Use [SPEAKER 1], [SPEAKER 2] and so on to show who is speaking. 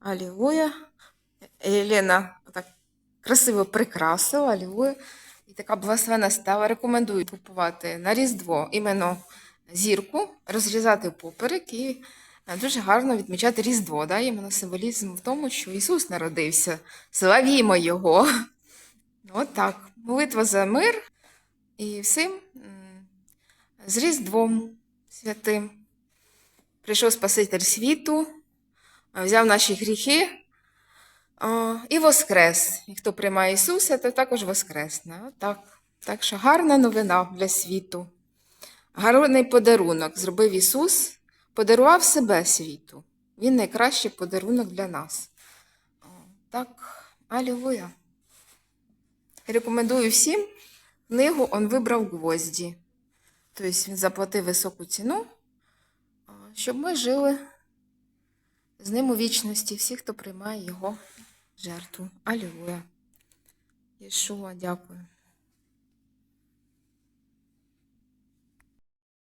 [SPEAKER 1] Алілуя. Єлена так красиво прикрасила, алілуя. І така благословена стала. Рекомендую купувати на Різдво іменно зірку, розрізати поперек і е, дуже гарно відмічати Різдво. Да? Іменно символізм в тому, що Ісус народився. Славімо Його. От так. Молитва за мир і всім з Різдвом святим. Прийшов Спаситель світу, взяв наші гріхи і воскрес. І хто приймає Ісуса, то також воскресне. Отак. Так що гарна новина для світу. Гарний подарунок зробив Ісус, подарував себе світу. Він найкращий подарунок для нас. Так, алілуя. Рекомендую всім книгу Он вибрав гвозді. Тобто він заплатив високу ціну, щоб ми жили з ним у вічності, всі, хто приймає його жертву. Алілуя. Єшуа, дякую.